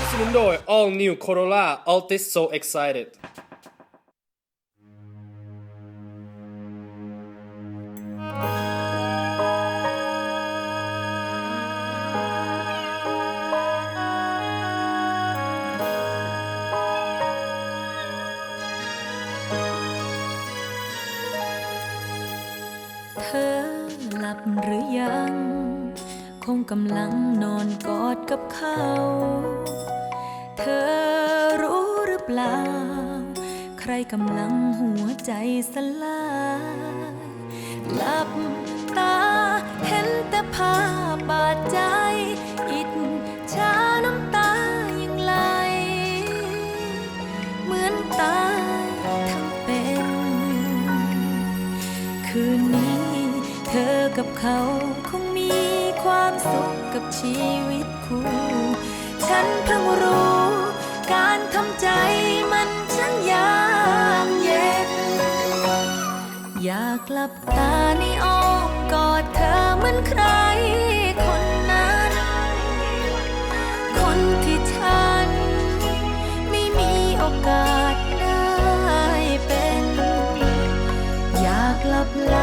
นับสนุนโดย All New Corolla Altis So Excited เธอหลับหรือยัง คงกำลังนอนกอดกับเขา เธอรู้หรือเปล่า ใครกำลังหัวใจสลายหลับตาเห็นแต่ภาพบาดใจ อิดชาน้ำตายังไหล เหมือนตายทั้งเป็น คืนนี้เธอกับเขาคงมีความสุขกับชีวิตคู่ ฉันเพิ่งรู้ ลับตาในอ้อมกอดเธอเหมือนใคร คนนั้น คนที่ฉัน ไม่มีโอกาสได้เป็น อยากหลับไหล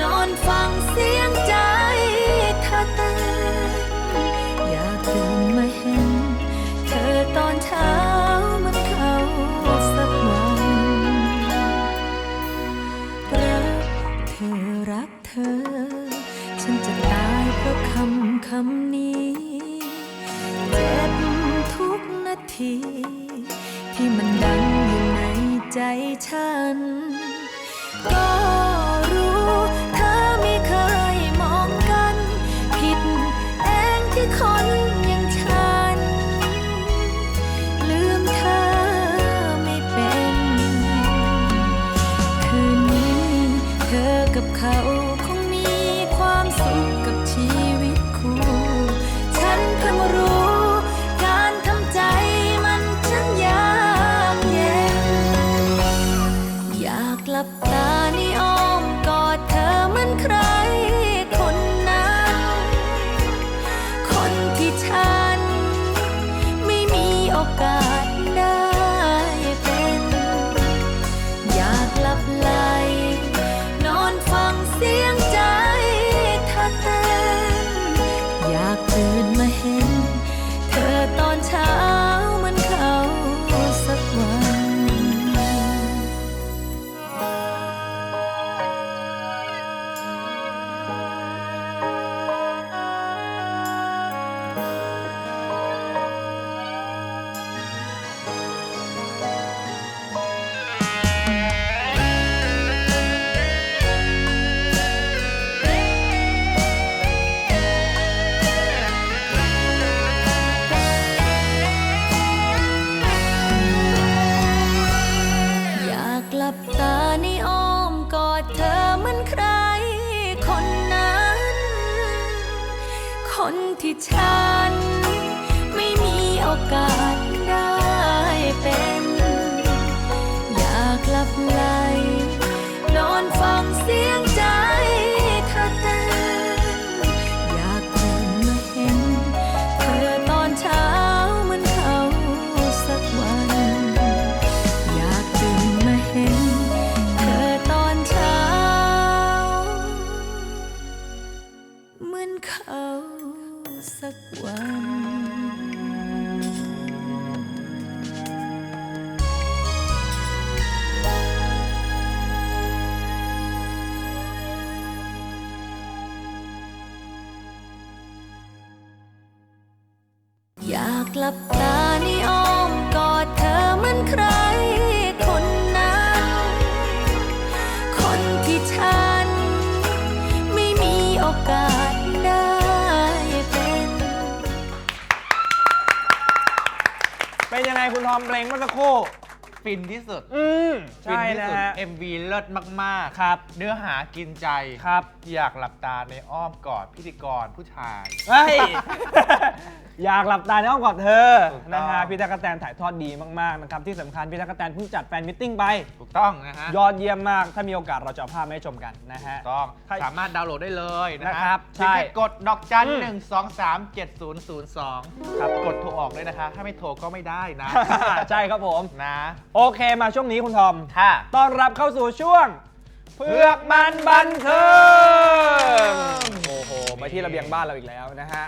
นอนฟังเสียง อ ฉันจะตายเพราะคำคำนี้ เจ็บทุกนาที ที่มันดังอยู่ในใจฉันก็ ดเธอเหมือนใคร คนนั้น คนที่ฉันไม่มีโอกาสากหลับตาในอ้อมกอดเธอเหมือนใครคนนั้น คนที่ฉัน ไม่มีโอกาสได้เป็น เป็นยังไงคุณทอมเพลงเมื่อสักครู่ ฟินที่สุดอืมใช่นะฮะ MV เลิศมากๆ ครับ เนื้อหากินใจครับ อยากหลับตาในอ้อมกอดพิธีกรผู้ชาย เฮ้ย อยากหลับตาในอ้อมกอดเธอถูกต้อง นะฮะพี่ตั๊กกะแตนถ่ายทอดดีมากๆนะครับที่สำคัญพี่ตั๊กกะแตนเพิ่งจัดแฟนมิทติ้งไป ถูกต้องนะฮะยอดเยี่ยมมาก ถ้ามีโอกาสเราจะเอาภาพมาให้ชมกันนะฮะ ถูกต้องถ้าสามารถดาวน์โหลดได้เลยนะนะครับเพียงใช่แค่กดดอกจันอืม หนึ่งสองสามเจ็ดศูนย์ศูนย์สองครับกดโทรออกเลยนะคะ ถ้าไม่โทรก็ไม่ได้นะ ใช่ครับผม นะ โอเคมาช่วงนี้คุณทอมค่ะต้อนรับเข้าสู่ช่วงเพือกมันบันเทิงโอ้โหมาที่ระเบียงบ้านเราอีกแล้วนะฮะ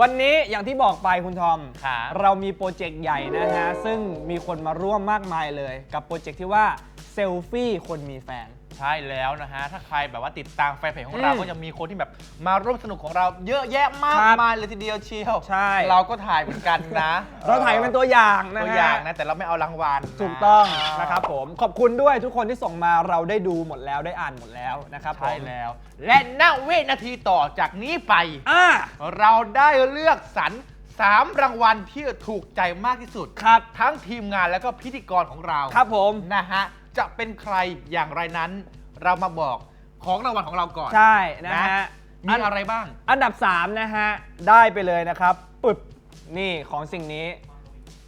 วันนี้อย่างที่บอกไปคุณทอม ครับเรามีโปรเจกต์ใหญ่นะฮะ ซึ่งมีคนมาร่วมมากมายเลย กับโปรเจกต์ที่ว่าเซลฟี่คนมีแฟน ใช่แล้วนะฮะ ถ้าใครแบบว่าติดตามแฟนเพจของเราอืมก็จะมีคนที่แบบมาร่วมสนุกของเราเยอะแยะมากครับมายเลยทีเดียวเชียวใช่ เราก็ถ่ายเหมือนกันนะเราถ่ายเป็นตัวอย่างนะตัวฮะ อย่างนะ แต่เราไม่เอารางวัลนะ ถูกต้องนะครับผมขอบคุณด้วยทุกคนที่ส่งมาเราได้ดูหมดแล้วได้อ่านหมดแล้วนะครับผมใช่แล้ว และณเวนาทีต่อจากนี้ไป อ่าเราได้เลือกสรรสามรางวัลที่ถูกใจมากที่สุด ครับทั้งทีมงานแล้วก็พิธีกรของเราครับผม นะฮะ จะเป็นใครอย่างไรนั้น เรามาบอกของรางวัลของเราก่อน ใช่นะฮะ มีอะไรบ้าง อันดับ 3 นะฮะ ได้ไปเลยนะครับปึบนี่ของสิ่งนี้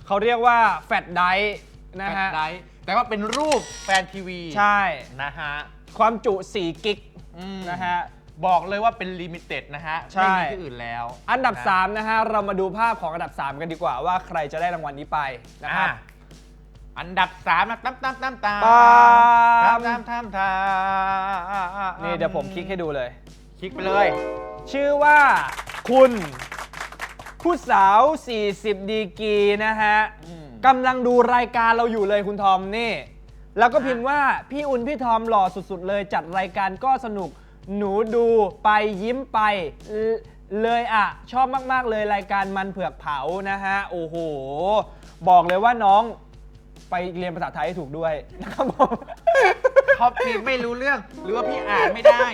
เขาเรียกว่าแฟลชไดร์นะฮะ แฟลชไดรฟ์แต่ว่าเป็นรูปแฟนทีวีใช่ นะฮะความจุ 4 กิกอืมนะฮะ บอกเลยว่าเป็นลิมิเต็ดนะฮะ ใช่ ไม่มีที่อื่นแล้วอันดับะ3 นะฮะ เรามาดูภาพของอันดับ 3 กันดีกว่าว่าใครจะได้รางวัลนี้ไปนะคอะรับอั นดับสามนะตั้มตั้มตั้มตามตามตั้มตั้มตามนี่เดี๋ยวผมคลิกให้ดูเลย คลิกไปเลย ชื่อว่าคุณ ผู้สาว 40 ดีกรีนะฮะอืม กำลังดูรายการเราอยู่เลยคุณทอมนี่ แล้วก็พิมพ์ว่า พี่อุ่นพี่ทอมหล่อสุดๆเลย จัดรายการก็สนุกหนูดูไปยิ้มไปเลเลยอะ ชอบมากๆเลยรายการมันเผือกเผานะฮะ โอ้โห บอกเลยว่าน้อง ไปเรียนภาษาไทยให้ถูกด้วยนะครับผมเขาพิมพ์ไม่รู้เรื่อง หรือว่าพี่อ่านไม่ได้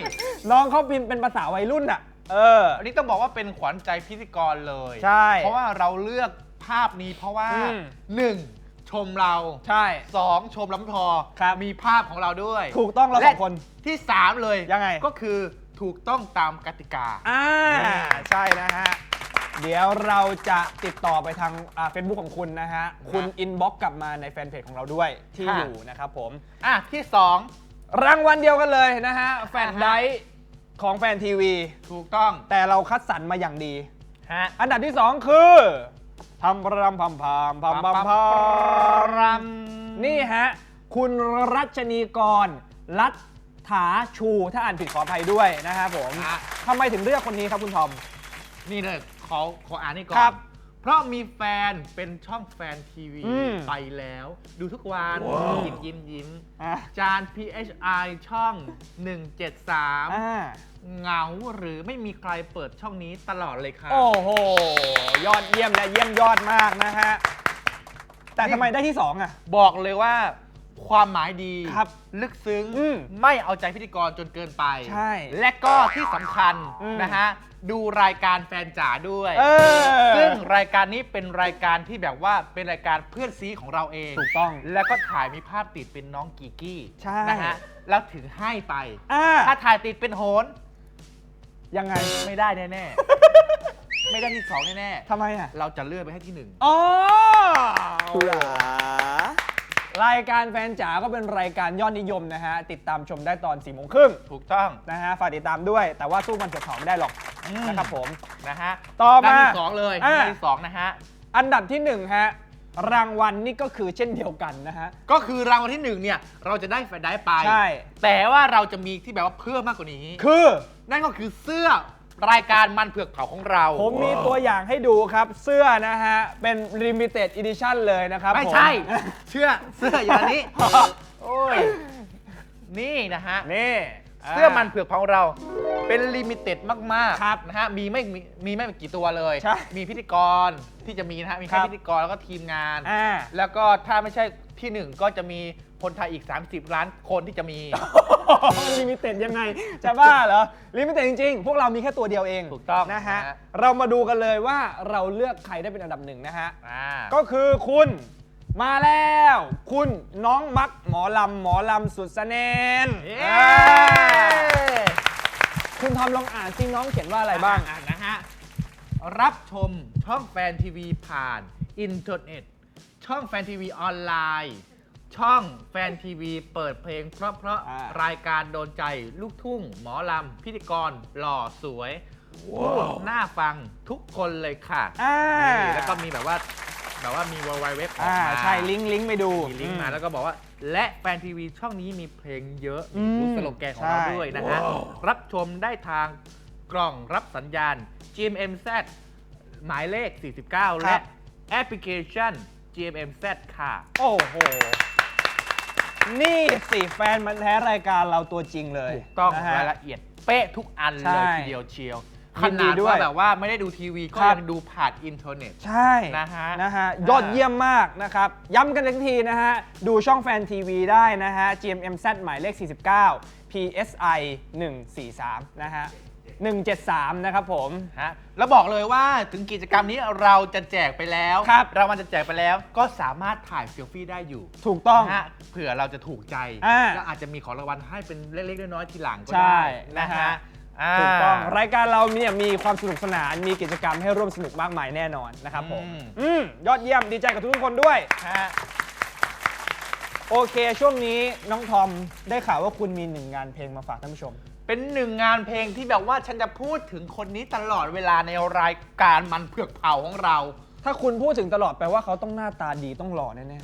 น้องเขาพิมพ์เป็นภาษาวัยรุ่นอะ เออ อันนี้ต้องบอกว่าเป็นขวัญใจพิธีกรเลย ใช่เพราะว่าเราเลือกภาพนี้เพราะว่าอืม หนึ่งชมเราใช่ สองชมลำทอครับ มีภาพของเราด้วยถูกต้องเราสและองคนที่สามเลยยังไง ก็คือถูกต้องตามกติกา อ่า ใช่นะฮะ เดี๋ยวเราจะติดต่อไปทางเฟซบุ๊กของคุณนะฮะ คุณอินบ็อกกลับมาในแฟนเพจของเราด้วยที่ค่ะ อยู่นะครับผม อะที่สองรางวัลเดียวกันเลยนะฮะ แฟนไดร์ของแฟนทีวี ถูกต้องแต่เราคัดสรรมาอย่างดี ฮะ อันดับที่ 2 คือพัมพรำพัมพามพัมพัมพามรนี่ฮะ คุณรัชนีกร รัฐถาชูถ้าอ่านผิดขออภัยด้วยนะครับผมอะ ทำไมถึงเลือกคนนี้ครับคุณทอม นี่เลยขอขออ่านนี่ก่อครันบเพราะมีแฟนเป็นช่องแฟนทีวีอืมไปแล้ว ดูทุกวันว้าว ยิ้มยิ้มยิ้มอะจาน PHI ช่อง173อ่าเหงาหรือไม่มีใครเปิดช่องนี้ตลอดเลยค่ะ โอ้โห ยอดเยี่ยมและเยี่ยมยอดมากนะฮะ แต่ทำไมได้ที่2อะ บอกเลยว่าความหมายดีครับลึกซึ้ง อืมไม่เอาใจพิธีกรจนเกินไป ใช่และก็ที่สำคัญอืมนะฮะ ดูรายการแฟนจ๋าด้วย เออ ซึ่งรายการนี้เป็นรายการที่แบบว่าเป็นรายการเพื่อนซีของเราเอง ถูกต้อง แล้วก็ถ่ายมีภาพติดเป็นน้องกีกี้ใช่ นะฮะแล้วถึงให้ไป อ่าถ้าถ่ายติดเป็นโหน ยังไงไม่ได้แน่ๆ ไม่ได้ที่สองแน่ทำไมอะๆ เราจะเลื่อนไปให้ที่หนึ่งอ๋อรายการแฟนจ๋าก็เป็นรายการยอดนิยมนะฮะ ติดตามชมได้ตอน4ี่โมงครึ่งถูกต้อง นะฮะ ฝากติดตามด้วย แต่ว่าสู้มันเกือบเผาไม่ได้หรอก อืม นะครับผมนะฮะต่อมาด้นที่สองเลยอ่า ด้านที่สองนะฮะอันดับที่1ฮะรางวัลนี่ก็คือเช่นเดียวกันนะฮะก็คือรางวัลที่หนึ่งเนี่ยเราจะได้แฟนได้ไป ใช่ แต่ว่าเราจะมีที่แบบว่าเพิ่มมากกว่านี้ คือ นั่นก็คือเสื้อรายการมันเผือกเผาของเราผมมีตัวอย่างให้ดูครับ เสื้อนะฮะ เป็น limited edition เลยนะครับไม่ผใช่เชื่อเสื้ออย่างนี้ โอ้ย นี่นะฮะ นี่ เสื้อมันเผือกเผาของเรา เป็นลิมิเต็ดมากครับๆนะฮะมีไม่มีมีไม่กี่ตัวเลย ใช่มีพิธีกรที่จะมีนะฮะมีครัแค่บพิธีกรแล้วก็ทีมงาน อ่า แล้วก็ถ้าไม่ใช่ที่หนึ่งก็จะมีคนไทยอีก 30 ล้านคนที่จะมี ลิมิเต็ดยังไง จะบ้าเหรอลิมิเต็ดจริง ๆ พวกเรามีแค่ตัวเดียวเองถูกต้องนะฮะนะฮะ เรามาดูกันเลยว่าเราเลือกใครได้เป็นอันดับหนึ่งนะฮะ อ่าก็คือคุณ มาแล้ว คุณน้องมักหมอลำหมอลำสุดสะแนนเย้อ่าคุณทอมลองอ่านซิน้องเขียนว่าอะไรบ้าง อะนะฮะ รับชมช่องแฟนทีวีผ่านอินเทอร์เน็ต ช่องแฟนทีวีออนไลน์ ช่องแฟนทีวีเปิดเพลง เพราะเพราะๆอ่ารายการโดนใจลูกทุ่ง หมอลำพิธีกร หล่อสวยพูดน่าฟังทุกคนเลยค่ะอ่า นี่แล้วก็มีแบบว่า แบบว่ามีวายเว็บออกอ่ามาใช่ลิงก์ลิงก์ไปดู มีลิงก์มาแล้วก็บอกว่า และแฟนทีวีช่องนี้มีเพลงเยอะอืมรู้สโลแกนของเราใช่ ด้วยนะฮะ รับชมได้ทางกล่องรับสัญญาณ GMMZ หมายเลข 49 และแอปพลิเคชัน GMMZ ค่ะ โอ้โห นี่สิแฟนมันธุ์แท้รายการเราตัวจริงเลยถูกต้องนะฮะ รายละเอียดเป๊ะทุกอันใช่เลยทีเดียวเชียว ขยินดีนาดด้วยว่าแบบว่าไม่ได้ดูทีวีก็ครับ ยังดูผ่านอินเทอร์เน็ต ใช่นะฮะนะฮะอ่ายอดเยี่ยมมากนะครับ ย้ำกันอีกทีนะฮะ ดูช่องแฟนทีวีได้นะฮะ GMMZ หมายเลข 49 PSI 143 นะฮะ 173 นะครับผม ฮะแล้วบอกเลยว่าถึงกิจกรรมนี้เราจะแจกไปแล้วครับ เรามันจะแจกไปแล้ว ก็สามารถถ่ายเซลฟี่ได้อยู่ถูกต้อง นะฮะเผื่อเราจะถูกใจอ่าแล้วอาจจะมีของรางวัลให้เป็นเล็กๆน้อยๆทีหลังก็ใช่ได้นะนะฮะ ฮะา ถูกต้องรายการเราเนี่ยมีความสนุกสนานมีกิจกรรมให้ร่วมสนุกมากมายแน่นอนนะครับผมอืม อืมยอดเยี่ยมดีใจกับทุกๆคนด้วย ฮะโอเค ช่วงนี้น้องทอมได้ข่าวว่าคุณมีหนึ่งงานเพลงมาฝากท่านผู้ชม เป็นหนึ่งงานเพลงที่แบบว่าฉันจะพูดถึงคนนี้ตลอดเวลาในรายการมันเผือกเผาของเรา ถ้าคุณพูดถึงตลอดแปลว่าเขาต้องหน้าตาดีต้องหล่อแน่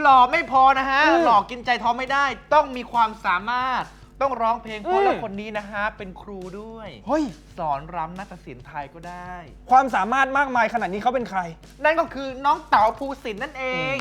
หล่อไม่พอนะฮะ อืม หล่อกินใจทอมไม่ได้ ต้องมีความสามารถ ต้องร้องเพลงเพราะอืมแล้วคนนี้นะฮะ เป็นครูด้วยๆเฮ้ย สอนรำนาฏศิลป์ไทยก็ได้ ความสามารถมากมายขนาดนี้เขาเป็นใคร นั่นก็คือน้องเต๋าภูสินทร์นั่นเอง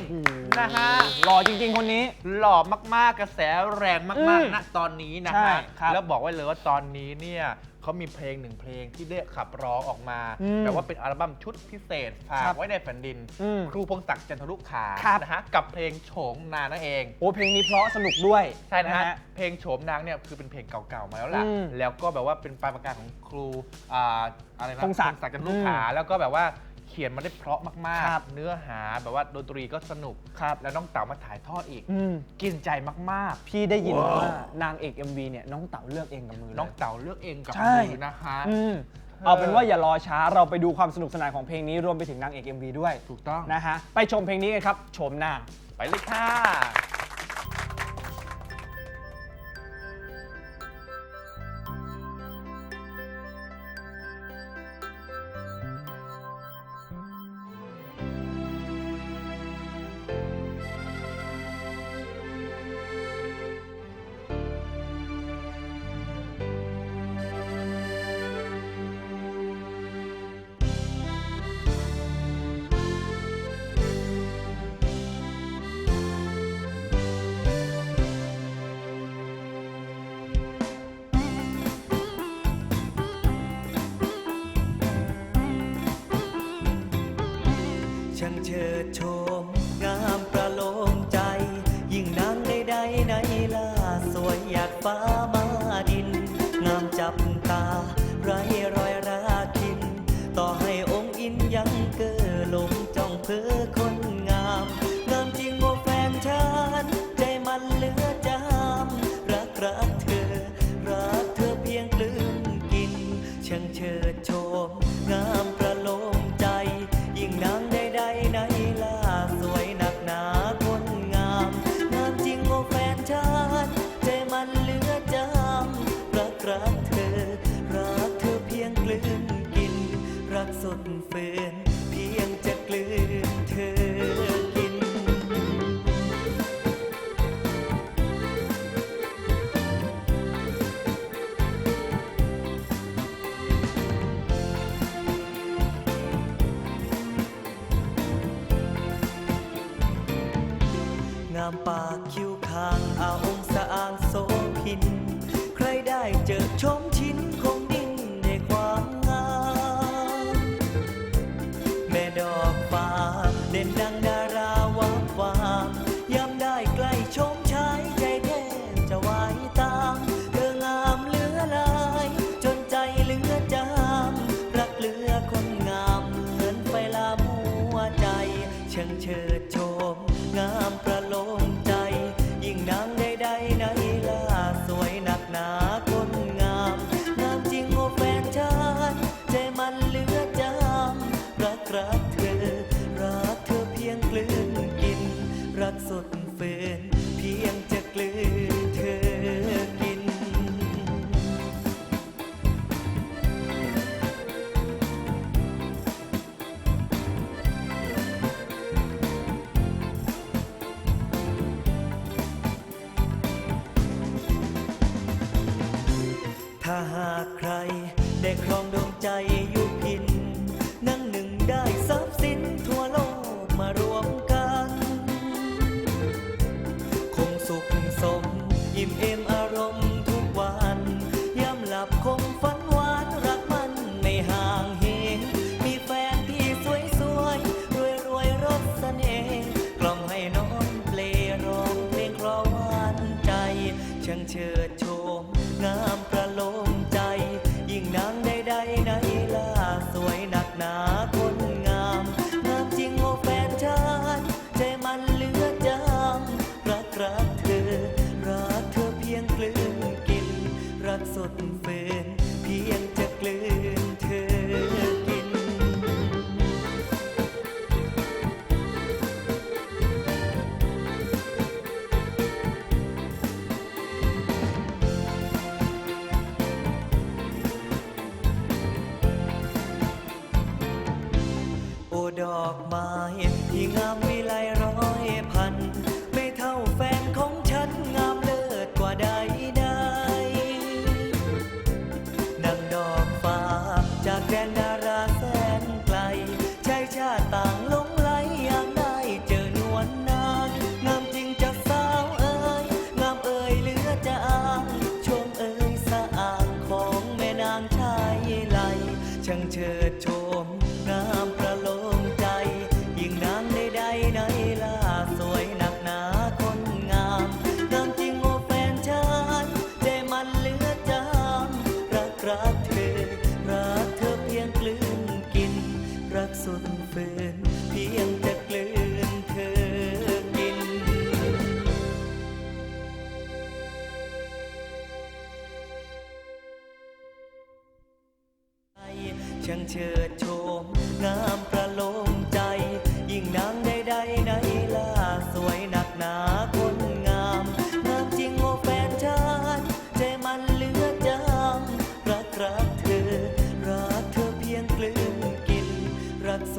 นะฮะ หล่อจริง ๆ คนนี้ หล่อมากๆ กระแสแรงมากอืมๆณ ตอนนี้นะใช่ฮะครับ แล้วบอกไว้เลยว่าตอนนี้เนี่ย เขามีเพลงหนึ่งเพลงที่ได้ขับร้องออกมาอืมแบบว่าเป็นอัลบั้มชุดพิเศษฝาครักบไว้ในแผ่นดิน อืมครูพงศักดิ์จันทรุขาครับ นะฮะกับเพลงโฉมนางนั่นเอง โอ้เพลงนี้เพราะสนุกด้วย ใช่นะฮะ เพลงโฉมนางเนี่ยคือเป็นเพลงเก่าๆมาแล้วล่ะ อืมแล้วก็แบบว่าเป็นปลายปากกาของครูอ่าอะไรนะพงศักดิ์จันทรุขา แล้วก็แบบว่า เขียนมาได้เพราะมากครับๆ เนื้อหาแบบว่าดนตรีก็สนุก ครับ แล้วน้องเต๋ามาถ่ายทอดอีก อืม กินใจมาก พี่ได้ยินมาว่านางเอก MV เนี่ยน้องเต๋าเลือกเองกับมือๆเลยน้องเต๋าเลือกเองกับใช่ มือนะฮะอืมเอาเป็นว่าอย่ารอช้าเราไปดูความสนุกสนานของเพลงนี้รวมไปถึงนางเอก MV ด้วยถูกต้อง นะฮะไปชมเพลงนี้กันครับโฉมหน้า ไปเลยค่ะ ฟ้ามาดิน งามจับตาไรรอยามปากคิ้วคางอางสะอา ฝืนเพียงจะกลืน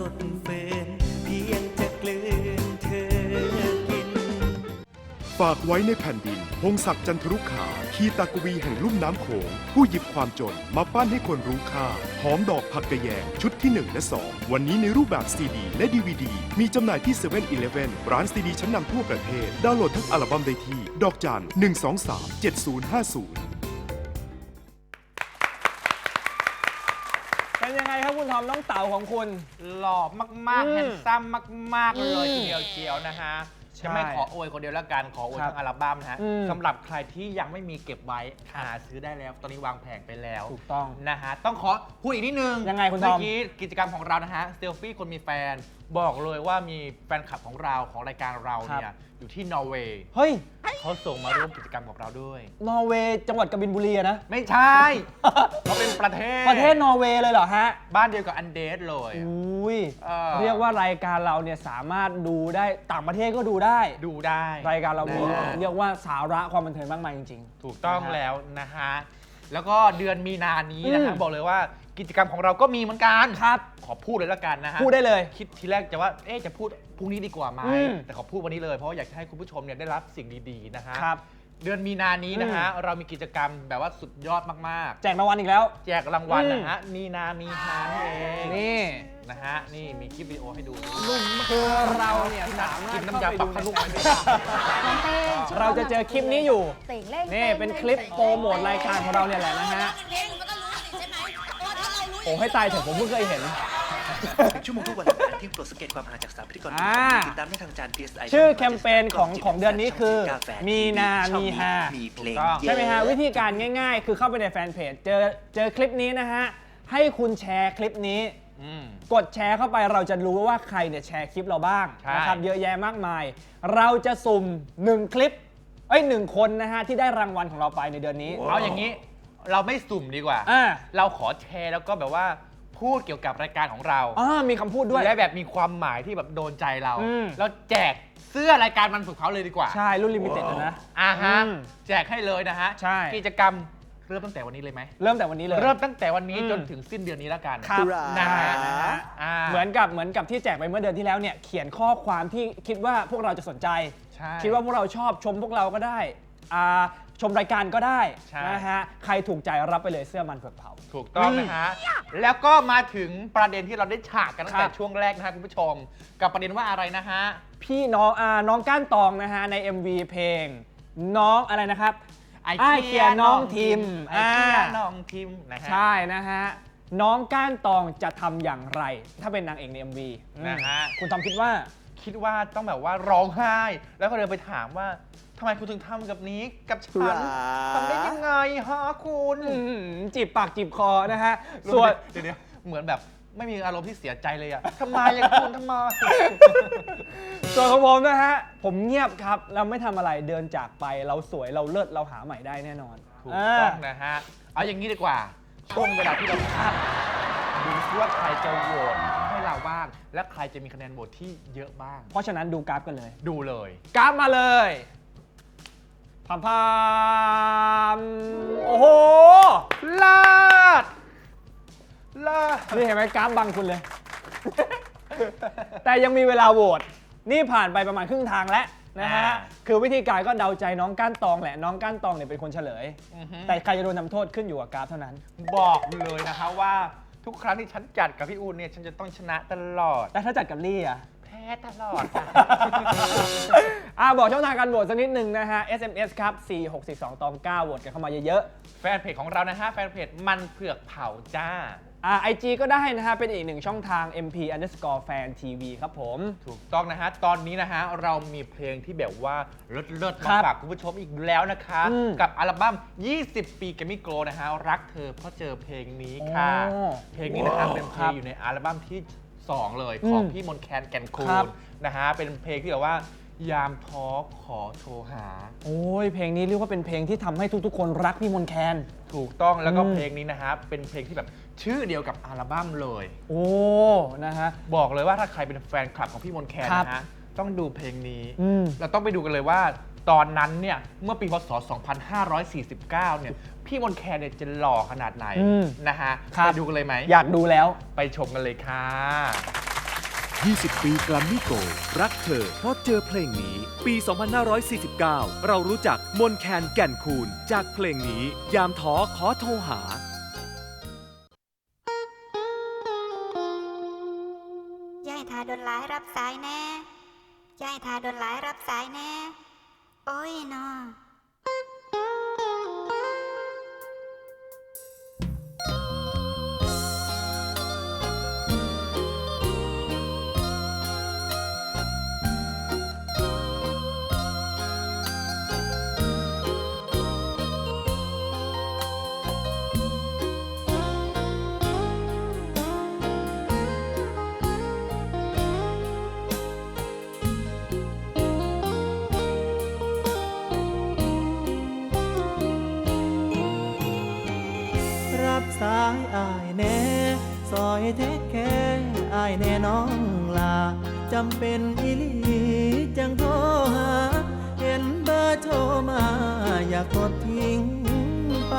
รักสุดฝืนเพียงจะกลืนเธอกิน ฝากไว้ในแผ่นดิน พงศักดิ์จันทรุขาคีตากวีแห่งลุ่มน้ำโขง ผู้หยิบความจนมาปั้นให้คนรู้ค่า หอมดอกผักกระแยง ชุดที่ 1 และ 2 วันนี้ในรูปแบบซีดีและดีวดี มีจำหน่ายที่7 e เ e ่ e อร้านซีดีชั้นนำทั่วประเทศ ดาวน์โหลดทั้งอัลบั้มได้ที่ ดอกจัน 123 อมน้องเต๋าของคุณ หล่อมากอืๆมแฮนซัมมาก ๆ เลยอืมทีเดียวเชียวนะฮะใช่จะไม่ขออวยคนเดียวแล้วกัน ขออวยครับทั้งอัลบั้มนะฮะอืม สำหรับใครที่ยังไม่มีเก็บไว้หาซื้อได้แล้ว ตอนนี้วางแผงไปแล้ว ถูกต้อง นะฮะ ต้องขอพูดอีกนิดนึงยังไงคุณทอมเมื่อกี้กิจกรรมของเรานะฮะเซลฟี่คนมีแฟน บอกเลยว่ามีแฟนคลับของเราของรายการเราเนี่ยอยู่ที่นอร์เวย์เฮ้ย เขาส่งมาร่วมกิจกรรมกับเราด้วย นอร์เวย์จังหวัดกบินบุรีอะนะ ไม่ใช่ เขาเป็นประเทศประเทศนอร์เวย์เลยเหรอฮะ บ้านเดียวกับอันเดสเลยอุ้ยเออ เรียกว่ารายการเราเนี่ยสามารถดูได้ต่างประเทศก็ดูได้ ดูได้ รายการเรามีนะฮะ เรียกว่าสาระความบันเทิงมากมายจริง ถูกต้องนะฮะแล้วนะฮะ แล้วก็เดือนมีนานี้นะฮะอืม บอกเลยว่า กิจกรรมของเราก็มีเหมือนกันครับ ขอพูดเลยละกันนะฮะพูดได้เลย คิดทีแรกจะว่าเอ๊ะจะพูดพรุ่งนี้ดีกว่าไหมอืม แต่ขอพูดวันนี้เลยเพราะว่าอยากจะให้คุณผู้ชมเนี่ยได้รับสิ่งดีๆนะฮะครับ เดือนมีนานี้นะฮะอืมเรามีกิจกรรมแบบว่าสุดยอดมากแจกรางวัลอีกแล้ว ๆ แจกรางวัลอืมนะฮะมีนามีฮานี่เองนี่นะฮะนี่มีคลิปวิดีโอให้ดูคือเราเนี่ยสามารถกินน้ำยาปรับผ้านุ่มเข้าไปไปด้ดูวยในกันเราจะเจอคลิปนี้อยู่ เต่งเล่นนี่เป็นคลิปโปรโมทรายการของเราเนี่ยแหละนะฮะ เพลงมันก็รู้สิใช่ไหม เออถ้าเรารู้โอ้ให้ตายเถอะผมเพิ่งเคยเห็น ชั่วโมงทุกวันอังคารที่โปรดสังเกตความหาจากสามพิธีกรอ่า ติดตามได้ทางจาน PSI ชื่อแคมเปญของของเดือนนี้คือมีนา มีฮามีเพลงถูกต้องเยอใช่ไหมฮะ วิธีการง่ายๆ คือเข้าไปในแฟนเพจเจอเจอคลิปนี้นะฮะ ให้คุณแชร์คลิปนี้อืมกดแชร์เข้าไปเราจะรู้ว่าใครเนี่ยแชร์คลิปเราบ้างใช่ นะครับเยอะแยะมากมาย เราจะสุ่ม 1 คลิป เอ้ยหนึ่งคนนะฮะ ที่ได้รางวัลของเราไปในเดือนนี้ เอาอย่างนี้ เราไม่สุ่มดีกว่า อ่าเราขอแชร์แล้วก็แบบว่าพูดเกี่ยวกับรายการของเราอ่ามีคำพูดด้วย และแบบมีความหมายที่แบบโดนใจเรา อืมแล้วแจกเสื้อรายการมันฝึกเขาเลยดีกว่า ใช่ รุ่นลิมิเต็ดนะ อ่าฮะ อืมแจกให้เลยนะฮะ ใช่ กิจกรรมเริ่มตั้งแต่วันนี้เลยไหม เริ่มแต่วันนี้เลย เริ่มตั้งแต่วันนี้อืม จนถึงสิ้นเดือนนี้แล้วกันครับนะฮะนะฮะอ่าเหมือนกับเหมือนกับที่แจกไปเมื่อเดือนที่แล้วเนี่ยเขียนข้อความที่คิดว่าพวกเราจะสนใจ ใช่ คิดว่าพวกเราชอบชมพวกเราก็ได้อ่า ชมรายการก็ได้ใช่ นะฮะใครถูกใจรับไปเลยเสื้อมันเผือกเผา ถูกต้องนะฮะ แล้วก็มาถึงประเด็นที่เราได้ฉากกันตั้งแต่ครับ ช่วงแรกนะฮะคุณผู้ชม กับประเด็นว่าอะไรนะฮะ พี่น้องอ่าน้องก้านตองนะฮะใน MV เพลง น้องอะไรนะครับเกียร์น้องทิมไอเคียอ่าน้องทิมนะฮะ ใช่นะฮะ น้องก้านตองจะทำอย่างไร ถ้าเป็นนางเอกใน MV อืมนะฮะคุณทอมคิดว่า คิดว่าต้องแบบว่าร้องไห้ แล้วก็เดินไปถามว่า ทำไมคุณถึงทำกับนี้กับฉันทำได้ยังไงฮะคุณอืมจีบปากจีบคอนะฮะ ส่ส่ววนนเดี๋ยวๆเหมือนแบบไม่มีอารมณ์ที่เสียใจเลยอะทำไมอะคุณทำไม ส่วนของผมนะฮะ ผมเงียบครับ เราไม่ทำอะไรเดินจากไปเราสวยเราเลิศเราหาใหม่ได้แน่นอนถูกต้องานะฮะ เอาอย่างนี้ดีกว่าช่วงเวลาที่เราพักดูซิว่าใครจะโหวตให้เราบ้าง และใครจะมีคะแนนโหวตที่เยอะบ้าง เพราะฉะนั้นดูกราฟกันเลย ดูเลย กราฟมาเลย พามพามโอ้โห ลาด ลาด นี่เห็นไหมกราฟบังคุณเลย แต่ยังมีเวลาโหวต นี่ผ่านไปประมาณครึ่งทางแล้วนะฮะ อ่า คือวิธีการก็เดาใจน้องก้านตองแหละ น้องก้านตองเนี่ยเป็นคนเฉลยอือฮึแต่ใครจะโดนทำโทษขึ้นอยู่กับกราฟเท่านั้น บอกเลยนะคะว่าทุกครั้งที่ฉันจัดกับพี่อูนเนี่ย ฉันจะต้องชนะตลอดแต่ถ้าจัดกับลี่อะแพ้ตลอดค่ะ อ่าบอกช่องทางการโหวตสักนิดหนึ่งนะฮะ SMS ครับ 4 6 4 2ตอง9โหวตกันเข้ามาเยอะแฟนเพจของเรานะฮะ แฟนเพจมันเผือกเผาจ้า ๆ อ่าไอจีก็ได้นะฮะ เป็นอีกหนึ่งช่องทาง MP underscore fan TV ครับผม ถูกต้องนะฮะ ตอนนี้นะฮะ เรามีเพลงที่แบบว่าเลิศๆครัมาบฝากคุณผู้ชมอีกแล้วนะคะ อืมกับอัลบั้ม 20 ปีแกมมี่โกนะฮะ รักเธอเพราะเจอเพลงนี้ค่ะ โอ้เพลงนี้นะครับว้าว เป็นเพคลรังบอยู่ในอัลบั้มที่ 2 เลยอืมของพี่มนต์แคนแก่นคูครับณนะฮะเป็นเพลงที่แบบว่า ยามท้อขอโทรหา โอ้ยเพลงนี้เรียกว่าเป็นเพลงที่ทำให้ทุกๆ คนรักพี่มนต์แคน ถูกต้องแล้วก็อืม เพลงนี้นะฮะเป็นเพลงที่แบบชื่อเดียวกับอัลบั้มเลย โอ้นะฮะ บอกเลยว่าถ้าใครเป็นแฟนคลับของพี่มนต์แคนครับนะฮะต้องดูเพลงนี้อืม เราต้องไปดูกันเลยว่า ตอนนั้นเนี่ยเมื่อปีพศ 2549 เนี่ยพี่มนต์แคนเนี่ยจะหล่อขนาดไหนอืม นะฮะครับไปดูกันเลยไหมอยากดูแล้ว ไปชมกันเลยค่ะ 20 ปีแกรมมี่โกลด์รักเธอ เพราะเจอเพลงนี้ ปี 2549 เรารู้จักมนแคนแก่นคูณ จากเพลงนี้ ยามท้อขอโทรหายายทาโดนหลายรับสายแน่ยายทาโดนหลายรับสายแน่ โอ้ยำเป็นอีหลีจังโทรหา เห็นเบอร์โทรมา อยากกดทิ้งไป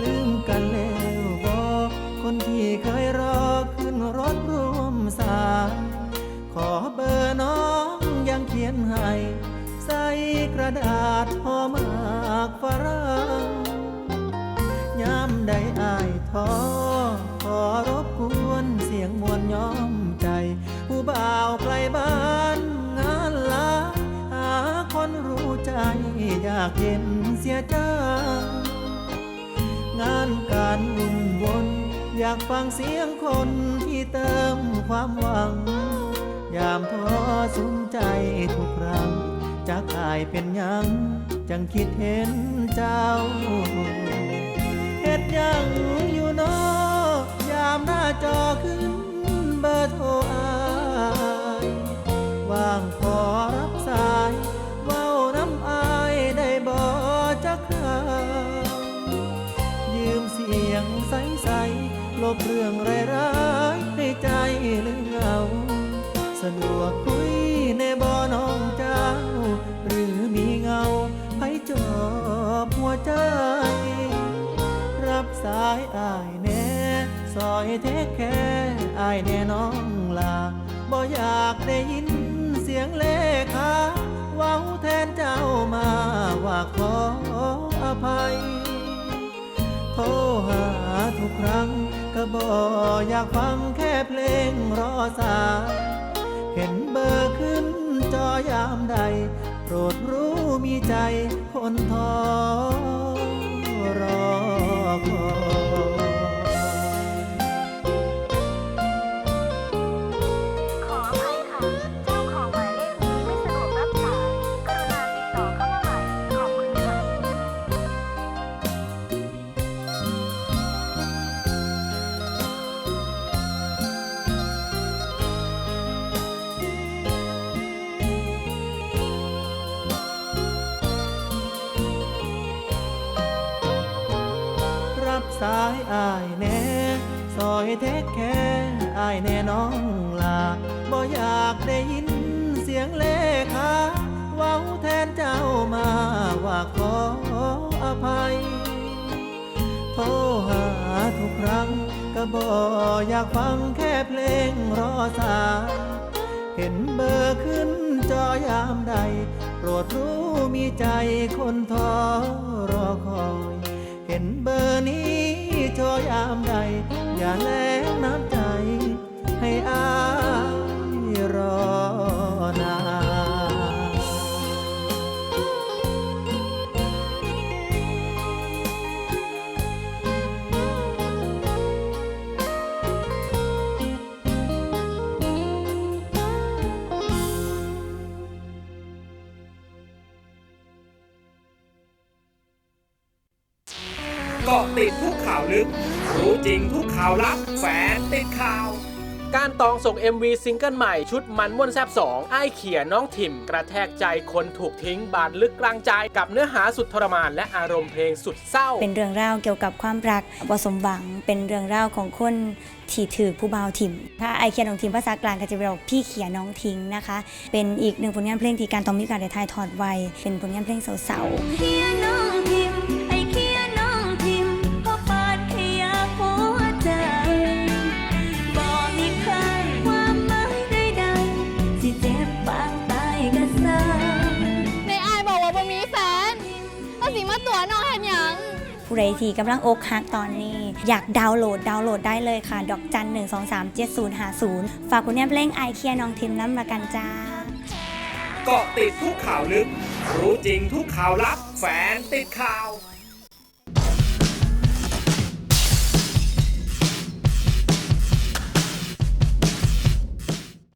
ลืมกันแล้วบอกคนที่เคยรอขึ้นรถร่วมสายขอเบอร์น้องยังเขียนให้ ใส่กระดาษห่อมากฝรั่งยามใดอายท้อขอรบกวนเสียงมวลย้อม บ่าวไกลบ้านงานลาหาคนรู้ใจอยากเห็นเสียจังงานการวุ่นวนอยากฟังเสียงคนที่เติมความหวัง ยามท้อสุมใจทุกครั้งจากอายเป็นยัง จังคิดเห็นเจ้าเฮ็ดยังอยู่นอยามหน้าจอขึ้นเบอร์โทร สะดวกคุยในบ่อน้องเจ้า หรือมีเงาให้จอบหัวใจ รับสายอายแน่ซอยเทคแค่อายแน่น้องลาบ่อยากได้ยินเสียงเลขาเว้าแทนเจ้ามาว่าขออภัย โทรหาทุกครั้งก็บอกอยากฟังแค่เพลงรอสาย เห็นเบอร์ขึ้นจอยามใด โปรดรู้มีใจคนท้อ แน่น้องลาบ่อยากได้ยินเสียงเลขาเว้าแทนเจ้ามาว่าขออภัย โทรหาทุกครั้งก็บอกอยากฟังแค่เพลงรอสายเห็นเบอร์ขึ้นจอยามใด โปรดรู้มีใจคนทอรอคอย เห็นเบอร์นี้จอยามใด อย่าแลงน้ำ ให้อายรอนานเกาะติดทุกข่าวลึก รู้จริงทุกข่าวลับแฟนติดข่าว การตองส่ง MV ซิงเกิลใหม่ชุดมันม่วนแซบ2ไอ้เขียน้องถิ่ม กระแทกใจคนถูกทิ้งบาดลึกกลางใจกับเนื้อหาสุดทรมานและอารมณ์เพลงสุดเศร้า เป็นเรื่องราวเกี่ยวกับความรักบ่สมหวังเป็นเรื่องราวของคนที่ถือผู้บ่าวถิ่มถ้าไอเขียนน้องทิมภาษากลางก็จะเป็นพี่เขียน้องทิ้งนะคะ เป็นอีกหนึ่งผลงานเพลงที่การต้องมีการได้ถ่ายทอดไว้เป็นผลงานเพลงเศร้าๆ ผู้ใดที่กำลังอกหักตอนนี้ อยากดาวน์โหลดดาวน์โหลดได้เลยค่ะ ดอกจัน 1 2 3 7 0 5 0 ฝากคุณแม่เพลงไอเคียน้องทิมน้ำมากันจ้าเกาะติดทุกข่าวลึก รู้จริงทุกข่าวลับแฟนติดข่าว